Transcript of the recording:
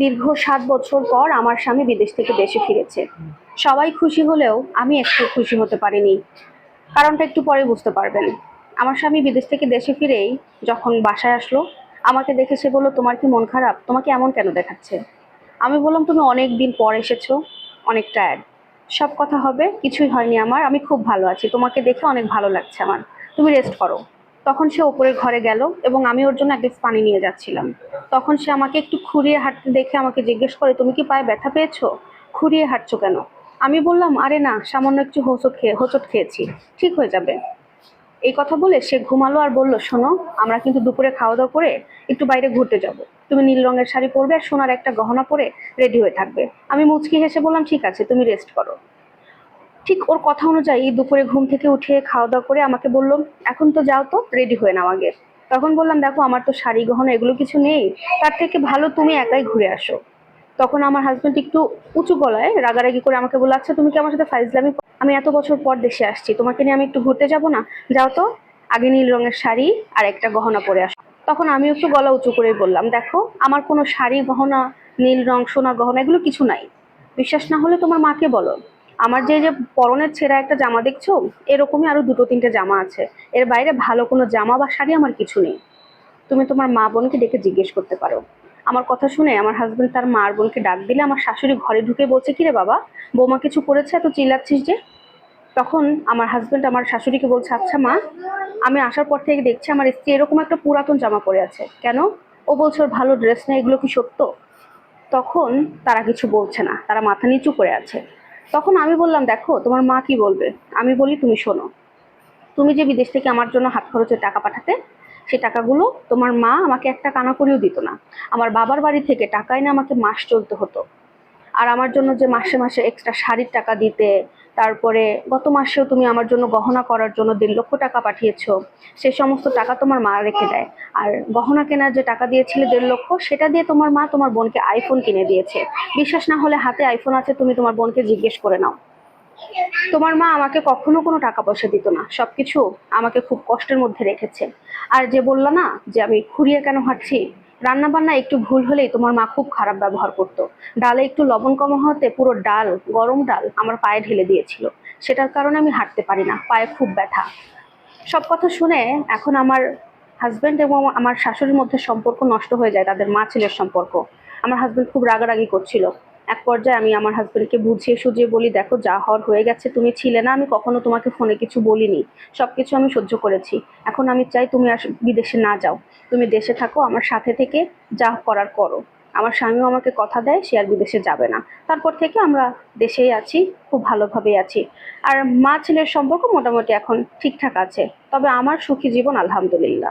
দীর্ঘ সাত বছর পর আমার স্বামী বিদেশ থেকে দেশে ফিরেছে। সবাই খুশি হলেও আমি একটু খুশি হতে পারিনি। কারণটা একটু পরে বুঝতে পারবেন। আমার স্বামী বিদেশ থেকে দেশে ফিরেই যখন বাসায় আসলো, আমাকে দেখে সে বলল, তোমার কি মন খারাপ? তোমাকে এমন কেন দেখাচ্ছে? আমি বললাম, তুমি অনেক দিন পর এসেছ, অনেক টায়ার্ড সব কথা হবে, কিছুই হয়নি আমার। আমি খুব ভালো আছি। তোমাকে দেখে অনেক ভালো লাগছে আমার। তুমি রেস্ট করো। তখন সে ওপরের ঘরে গেল এবং আমি ওর জন্য এক গ্লাস পানি নিয়ে যাচ্ছিলাম। তখন সে আমাকে একটু খুঁড়িয়ে হাঁটতে দেখে আমাকে জিজ্ঞেস করে, তুমি কি পায়ে ব্যথা পেয়েছ? খুঁড়িয়ে হাঁটছো কেন? আমি বললাম, আরে না, সামান্য একটু হোঁচট খেয়ে, হোঁচট খেয়েছি, ঠিক হয়ে যাবে। এই কথা বলে সে ঘুমালো আর বলল, শোনো, আমরা কিন্তু দুপুরে খাওয়া দাওয়া করে একটু বাইরে ঘুরতে যাব। তুমি নীল রঙের শাড়ি পরবে আর সোনার একটা গহনা পরে রেডি হয়ে থাকবে। আমি মুচকি হেসে বললাম, ঠিক আছে, তুমি রেস্ট করো। ঠিক ওর কথা অনুযায়ী দুপুরে ঘুম থেকে উঠে খাওয়া দাওয়া করে আমাকে বলল, এখন তো যাও তো রেডি হয়ে নাও আগে। তখন বললাম, দেখো, আমার তো শাড়ি, গহনা এগুলো কিছু নেই, তার থেকে ভালো তুমি একাই ঘুরে আসো। তখন আমার হাজবেন্ড একটু উঁচু গলায় রাগারাগি করে আমাকে বলল আচ্ছা তুমি কি আমার সাথে ফাইজলামি? আমি এত বছর পর দেশে আসছি, তোমাকে নিয়ে আমি একটু ঘুরতে যাব না? যাও তো, আগে নীল রঙের শাড়ি আর একটা গহনা পরে আসো। তখন আমি একটু গলা উঁচু করে বললাম, দেখো, আমার কোনো শাড়ি, গহনা, নীল রং, সোনা গহনা এগুলো কিছু নাই। বিশ্বাস না হলে তোমার মাকে বলো। আমার যে যে পরনের ছেঁড়া একটা জামা দেখছ, এরকমই আরও দুটো তিনটে জামা আছে। এর বাইরে ভালো কোনো জামা বা শাড়ি আমার কিছু নেই। তুমি তোমার মা বোনকে ডেকে জিজ্ঞেস করতে পারো। আমার কথা শুনে আমার হাজবেন্ড তার মা আর বোনকে ডাক দিলে আমার শাশুড়ি ঘরে ঢুকে বলছে, কিরে বাবা, বৌমা কিছু করেছে? এত চিল্লাচ্ছিস যে? তখন আমার হাজবেন্ড আমার শাশুড়িকে বলছে আচ্ছা মা, আমি আসার পর থেকে দেখছি আমার স্ত্রী এরকম একটা পুরাতন জামা পরে আছে। কেন? ও বলছে, ওর ভালো ড্রেস নেই, এগুলো কি সত্য? তখন তারা কিছু বলছে না। তারা মাথা নিচু করে আছে। তখন আমি বললাম, দেখো, তোমার মা কি বলবে? আমি বলি, তুমি শোনো। তুমি যে বিদেশ থেকে আমার জন্য হাত খরচে টাকা পাঠাতে, সে টাকাগুলো তোমার মা আমাকে একটা কানা করেও দিত না। আমার বাবার বাড়ি থেকে টাকায় না আমাকে মাস চলতে হতো। আর আমার জন্য যে মাসে মাসে এক্সট্রা শাড়ির টাকা দিতে তারপরে গত মাসেও তুমি আমার জন্য গহনা করার জন্য দেড় লক্ষ টাকা পাঠিয়েছ। সে সমস্ত টাকা তোমার মা রেখে দেয়। আর গহনা কেনার যে টাকা দিয়েছিলে দেড় লক্ষ, সেটা দিয়ে তোমার মা তোমার বোনকে আইফোন কিনে দিয়েছে। বিশ্বাস না হলে হাতে আইফোন আছে, তুমি তোমার বোনকে জিজ্ঞেস করে নাও। তোমার মা আমাকে কখনো কোনো টাকা পয়সা দিত না। সবকিছু আমাকে খুব কষ্টের মধ্যে রেখেছে। আর যে বললা না যে আমি খুঁড়িয়ে কেন হাঁটছি? রান্না বান্না একটু ভুল হলেই তোমার মা খুব খারাপ ব্যবহার করত। ডালে একটু লবণ কম হতে পুরো ডাল, গরম ডাল, আমার পায়ে ঢেলে দিয়েছিল। সেটার কারণে আমি হাঁটতে পারি না, পায়ে খুব ব্যথা। সব কথা শুনে এখন আমার হাজব্যান্ড এবং আমার শাশুড়ির মধ্যে সম্পর্ক নষ্ট হয়ে যায়, তাদের মা ছেলের সম্পর্ক। আমার হাজব্যান্ড খুব রাগারাগি করছিল। এক পর্যায়ে আমি আমার হাজব্যান্ডকে বুঝিয়ে সুঝিয়ে বলি, দেখো, যা হওয়ার হয়ে গেছে, তুমি ছিলে না, আমি কখনো তোমাকে ফোনে কিছু বলিনি। সব কিছু আমি সহ্য করেছি। এখন আমি চাই তুমি আর বিদেশে না যাও। তুমি দেশে থাকো, আমার সাথে থেকে যা করার করো। আমার স্বামীও আমাকে কথা দেয়, সে আর বিদেশে যাবে না। তারপর থেকে আমরা দেশেই আছি, খুব ভালোভাবেই আছি। আর মা ছেলের সম্পর্ক মোটামুটি এখন ঠিকঠাক আছে। তবে আমার সুখী জীবন, আলহামদুলিল্লাহ।